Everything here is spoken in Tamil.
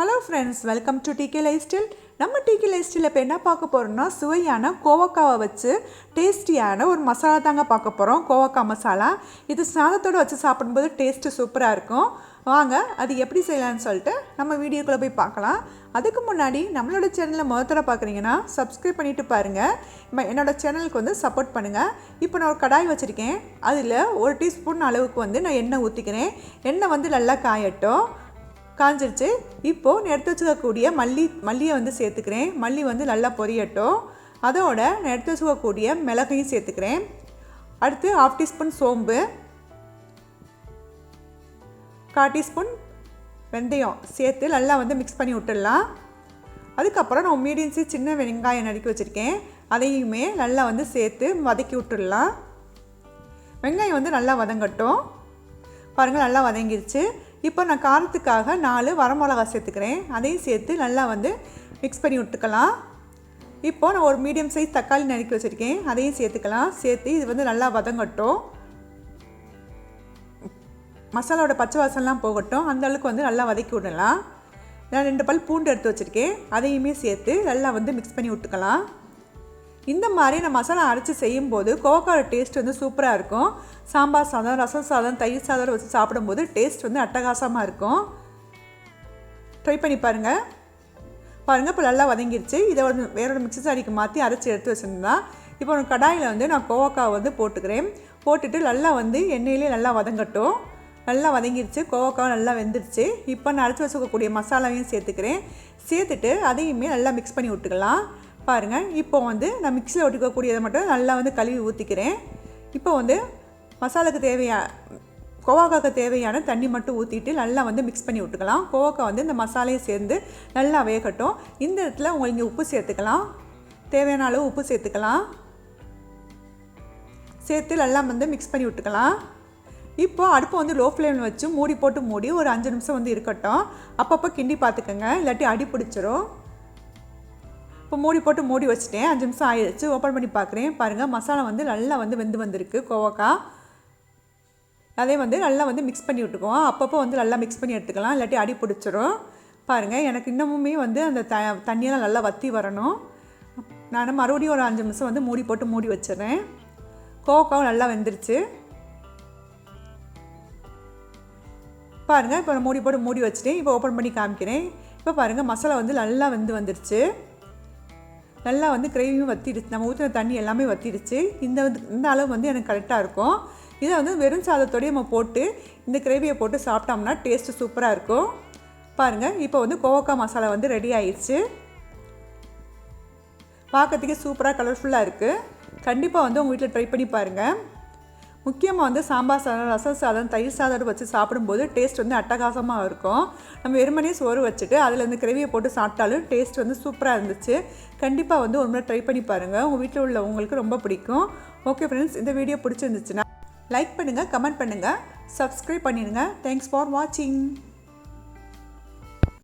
Hello friends welcome to DK lifestyle நம்ம டிகே லைஃப் ஸ்டைலில் இப்போ என்ன பார்க்க போகிறோம்னா சுவையான கோவக்காவை வச்சு டேஸ்டியான ஒரு மசாலா தாங்க பார்க்க போகிறோம் கோவக்காய் மசாலா. இது சாதத்தோடு வச்சு சாப்பிடும்போது டேஸ்ட்டு சூப்பராக இருக்கும். வாங்க அது எப்படி செய்யலாம்னு சொல்லிட்டு நம்ம வீடியோக்குள்ளே போய் பார்க்கலாம். அதுக்கு முன்னாடி நம்மளோட சேனலில் முதல்ல பார்க்குறீங்கன்னா சப்ஸ்கிரைப் பண்ணிட்டு பாருங்கள் என்னோட சேனலுக்கு வந்து சப்போர்ட் பண்ணுங்கள் இப்போ நான் ஒரு கடாய் வச்சுருக்கேன். அதில் ஒரு டீஸ்பூன் அளவுக்கு வந்து நான் எண்ணெய் ஊற்றிக்கிறேன் எண்ணெய் வந்து நல்லா காயட்டும். காஞ்சிருச்சு. இப்போது நான் எடுத்து வச்சுக்கக்கூடிய மல்லி மல்லியை வந்து சேர்த்துக்கிறேன். மல்லி வந்து நல்லா பொரியட்டும். அதோட நான் எடுத்து வச்சுக்கக்கூடிய மிளகையும் சேர்த்துக்கிறேன். அடுத்து ஹாஃப் டீஸ்பூன் சோம்பு. கால் டீஸ்பூன் வெந்தயம் சேர்த்து நல்லா வந்து மிக்ஸ் பண்ணி விட்டுடலாம். அதுக்கப்புறம் நான் மீடியம் சைஸ் சின்ன வெங்காயம் நறுக்கி வச்சுருக்கேன். அதையுமே நல்லா வந்து சேர்த்து வதக்கி விட்டுடலாம். வெங்காயம் வந்து நல்லா வதங்கட்டும். பாருங்கள் நல்லா வதங்கிருச்சு. இப்போ நான் காரத்துக்காக நாலு வரமிளகா சேர்த்துக்கிறேன். அதையும் சேர்த்து நல்லா வந்து மிக்ஸ் பண்ணி விட்டுக்கலாம். இப்போது நான் ஒரு மீடியம் சைஸ் தக்காளி நறுக்கி வச்சுருக்கேன். அதையும் சேர்த்துக்கலாம். சேர்த்து இது வந்து நல்லா வதங்கட்டும். மசாலாவோட பச்சை வாசம்லாம் போகட்டும். அந்த அளவுக்கு வந்து நல்லா வதக்கி விடலாம். நான் ரெண்டு பல் பூண்டு எடுத்து வச்சுருக்கேன். அதையுமே சேர்த்து நல்லா வந்து மிக்ஸ் பண்ணி விட்டுக்கலாம். இந்த மாதிரி நான் மசாலா அரைச்சி செய்யும்போது கோவக்காவோட டேஸ்ட் வந்து சூப்பராக இருக்கும். சாம்பார் சாதம் ரசம் சாதம் தயிர் சாதம் வச்சு சாப்பிடும்போது டேஸ்ட் வந்து அட்டகாசமாக இருக்கும். ட்ரை பண்ணி பாருங்கள் பாருங்கள் இப்போ நல்லா வதங்கிடுச்சு இதை வந்து வேறோட மிக்சி சாடிக்கு மாற்றி அரைச்சி எடுத்து வச்சுருந்தா இப்போ ஒரு கடாயில் வந்து நான் கோவக்காய் வந்து போட்டுக்கிறேன். போட்டுட்டு நல்லா வந்து எண்ணெயிலே நல்லா வதங்கட்டும். நல்லா வதங்கிடுச்சு கோவக்காய் நல்லா வெந்துருச்சு. இப்போ நான் அரைச்சி வச்சுக்கக்கூடிய மசாலாவையும் சேர்த்துக்கிறேன். சேர்த்துட்டு அதையுமே நல்லா மிக்ஸ் பண்ணி விட்டுக்கலாம். பாருங்கள் இப்போ வந்து நான் மிக்சியில் ஒட்டிக்கக்கூடியதை மட்டும் நல்லா வந்து கழுவி ஊற்றிக்கிறேன் இப்போ வந்து மசாலாக்கு தேவையான கோவாக்காக்கு தேவையான தண்ணி மட்டும் ஊற்றிட்டு நல்லா வந்து மிக்ஸ் பண்ணி விட்டுக்கலாம். கோவாக்கா வந்து இந்த மசாலையை சேர்ந்து நல்லா வேகட்டும். இந்த இடத்துல உங்களுக்கு இங்கே உப்பு சேர்த்துக்கலாம். தேவையான அளவு உப்பு சேர்த்துக்கலாம். சேர்த்து நல்லா வந்து மிக்ஸ் பண்ணி விட்டுக்கலாம். இப்போ அடுப்பை வந்து லோ ஃப்ளேமில் வச்சு மூடி போட்டு மூடி ஒரு அஞ்சு நிமிஷம் வந்து இருக்கட்டும். அப்பப்போ கிண்டி பார்த்துக்கோங்க இல்லாட்டி அடி பிடிச்சிரும். இப்போ மூடி போட்டு மூடி வச்சுட்டேன். அஞ்சு நிமிஷம் ஆயிடுச்சு. ஓப்பன் பண்ணி பார்க்குறேன். பாருங்கள் மசாலா வந்து நல்லா வந்து வெந்து வந்திருக்கு. கோவக்காய். அதே வந்து நல்லா வந்து மிக்ஸ் பண்ணி விட்டுக்குவோம். அப்பப்போ வந்து நல்லா மிக்ஸ் பண்ணி எடுத்துக்கலாம். இல்லாட்டி அடி பிடிச்சிரும். பாருங்கள் எனக்கு இன்னமுமே வந்து அந்த த தண்ணியெல்லாம் நல்லா வற்றி வரணும். நான் மறுபடியும் ஒரு அஞ்சு நிமிஷம் வந்து மூடி போட்டு மூடி வச்சிடுறேன். கோவக்காவும் நல்லா வெந்துருச்சு. பாருங்கள் இப்போ நான் மூடி போட்டு மூடி வச்சுட்டேன். இப்போ ஓப்பன் பண்ணி காமிக்கிறேன். இப்போ பாருங்கள் மசாலா வந்து நல்லா வெந்து வந்துருச்சு. நல்லா வந்து கிரேவியும் வத்திடுச்சு. நம்ம ஊற்றின தண்ணி எல்லாமே வத்திடுச்சு. இந்த வந்து இந்த அளவு வந்து எனக்கு கரெக்டாக இருக்கும். இதை வந்து வெறும் சாதத்தோடய நம்ம போட்டு இந்த கிரேவியை போட்டு சாப்பிட்டோம்னா டேஸ்ட்டு சூப்பராக இருக்கும். பாருங்கள் இப்போ வந்து கோவக்காய் மசாலா வந்து ரெடி ஆயிடுச்சு பார்க்கறதுக்கே சூப்பராக கலர்ஃபுல்லாக இருக்குது கண்டிப்பாக வந்து உங்கள் வீட்டில் ட்ரை பண்ணி பாருங்கள் முக்கியமாக வந்து சாம்பார் சாதம் ரசம் சாதம் தயிர் சாதம் வச்சு சாப்பிடும்போது டேஸ்ட் வந்து அட்டகாசமாக இருக்கும். நம்ம வெறுமனே சோறு வச்சுட்டு அதில் இந்த கிரேவியை போட்டு சாப்பிட்டாலும் டேஸ்ட் வந்து சூப்பராக இருந்துச்சு. கண்டிப்பாக வந்து ஒரு முறை ட்ரை பண்ணி பாருங்கள் உங்கள் வீட்டில் உள்ள உங்களுக்கு ரொம்ப பிடிக்கும். ஓகே ஃப்ரெண்ட்ஸ் இந்த வீடியோ பிடிச்சிருந்துச்சுன்னா லைக் பண்ணுங்கள் கமெண்ட் பண்ணுங்கள் சப்ஸ்கிரைப் பண்ணிடுங்க. தேங்க்ஸ் ஃபார் வாட்சிங்